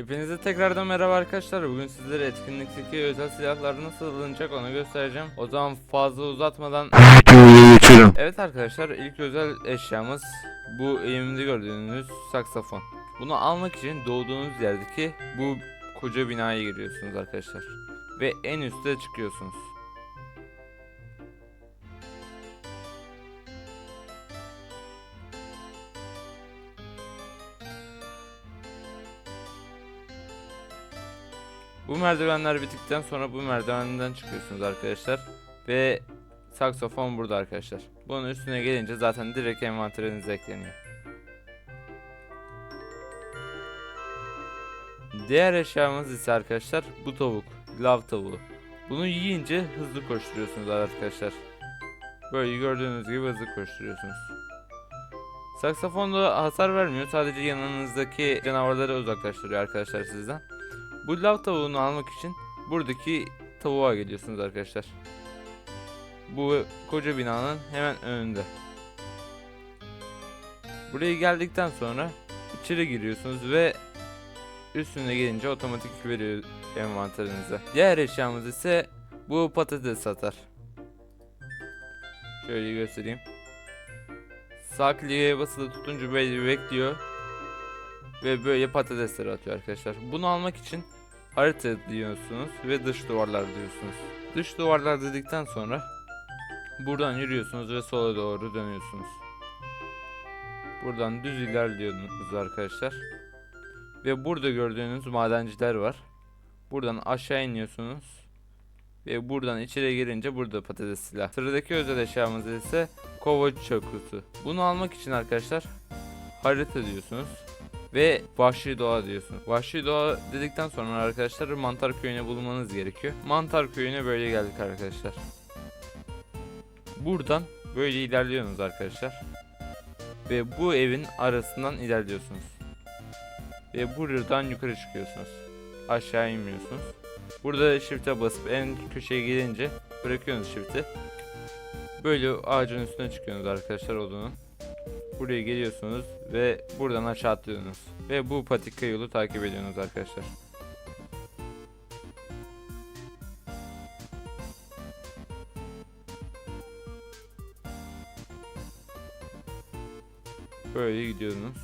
Hepinize tekrardan merhaba arkadaşlar. Bugün sizlere etkinlikteki özel silahlar nasıl alınacak onu göstereceğim. O zaman fazla uzatmadan videoya geçelim. Evet arkadaşlar ilk özel eşyamız bu elimde gördüğünüz saksafon. Bunu almak için doğduğunuz yerdeki bu koca binaya giriyorsunuz arkadaşlar. Ve en üste çıkıyorsunuz. Bu merdivenler bittikten sonra bu merdivenden çıkıyorsunuz arkadaşlar. Ve saksofon burada arkadaşlar. Bunun üstüne gelince zaten direkt envanterinize ekleniyor. Diğer eşyamız ise arkadaşlar bu tavuk. Lav tavuğu. Bunu yiyince hızlı koşturuyorsunuz arkadaşlar. Böyle gördüğünüz gibi hızlı koşturuyorsunuz. Saksafonda hasar vermiyor. Sadece yanınızdaki canavarları uzaklaştırıyor arkadaşlar sizden. Bu lav tavuğunu almak için buradaki tavuğa geliyorsunuz arkadaşlar. Bu koca binanın hemen önünde. Buraya geldikten sonra içeri giriyorsunuz ve üstüne gelince otomatik veriyor envanterinize. Diğer eşyamız ise bu patates satar. Şöyle göstereyim. Sağ kliğe basılı tutunca böyle bekliyor. Ve böyle patatesleri atıyor arkadaşlar. Bunu almak için harita diyorsunuz ve dış duvarlar diyorsunuz. Dış duvarlar dedikten sonra buradan yürüyorsunuz ve sola doğru dönüyorsunuz. Buradan düz ilerliyorsunuz arkadaşlar. Ve burada gördüğünüz madenciler var. Buradan aşağı iniyorsunuz. Ve buradan içeri girince burada patates silah. Sıradaki özel eşyamız ise kova çakusu. Bunu almak için arkadaşlar harita diyorsunuz ve vahşi doğa diyorsunuz. Vahşi doğa dedikten sonra arkadaşlar mantar köyüne bulmanız gerekiyor. Mantar köyüne böyle geldik arkadaşlar. Buradan böyle ilerliyorsunuz arkadaşlar. Ve bu evin arasından ilerliyorsunuz. Ve buradan yukarı çıkıyorsunuz. Aşağı inmiyorsunuz. Burada shift'e basıp en köşeye gelince bırakıyorsunuz shift'i. Böyle ağacın üstüne çıkıyorsunuz arkadaşlar odunun. Buraya geliyorsunuz ve buradan aşağı atlıyorsunuz. Ve bu patika yolu takip ediyorsunuz arkadaşlar. Böyle gidiyorsunuz.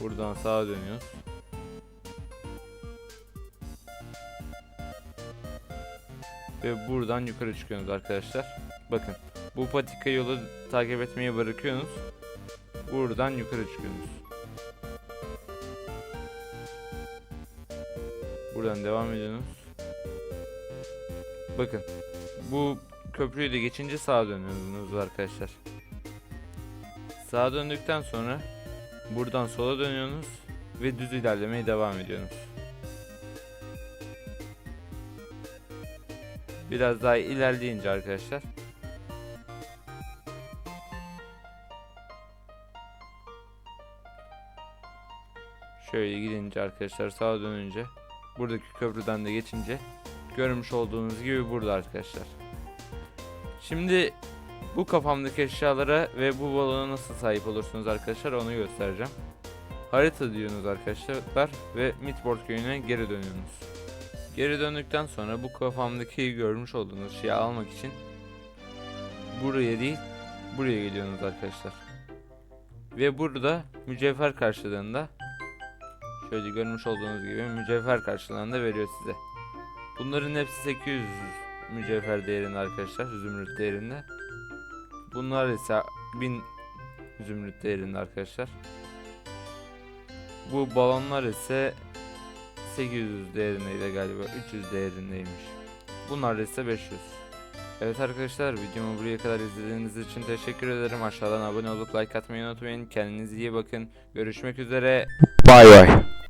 Buradan sağa dönüyoruz. Ve buradan yukarı çıkıyorsunuz arkadaşlar. Bakın bu patika yolu takip etmeyi bırakıyorsunuz. Buradan yukarı çıkıyorsunuz. Buradan devam ediyorsunuz. Bakın bu köprüyü de geçince sağa dönüyorsunuz arkadaşlar. Sağa döndükten sonra buradan sola dönüyorsunuz ve düz ilerlemeye devam ediyorsunuz. Biraz daha ilerleyince arkadaşlar Şöyle gidince arkadaşlar sağa dönünce buradaki köprüden de geçince görmüş olduğunuz gibi burada arkadaşlar. Şimdi bu kafamdaki eşyalara ve bu balona nasıl sahip olursunuz arkadaşlar onu göstereceğim. Harita diyorsunuz arkadaşlar ve Midport köyüne geri dönüyorsunuz. Geri döndükten sonra bu kafamdaki görmüş olduğunuz şeyi almak için buraya değil buraya geliyorsunuz arkadaşlar. Ve burada mücevher karşılığında şöyle görmüş olduğunuz gibi mücevher karşılığında veriyor size. Bunların hepsi 800 mücevher değerinde arkadaşlar zümrüt değerinde. Bunlar ise 1000 zümrüt değerinde arkadaşlar. Bu balonlar ise 800 değerindeydi galiba 300 değerindeymiş. Bunlar ise 500. Evet arkadaşlar videomu buraya kadar izlediğiniz için teşekkür ederim. Aşağıdan abone olup like atmayı unutmayın. Kendinize iyi bakın. Görüşmek üzere. Bay bay.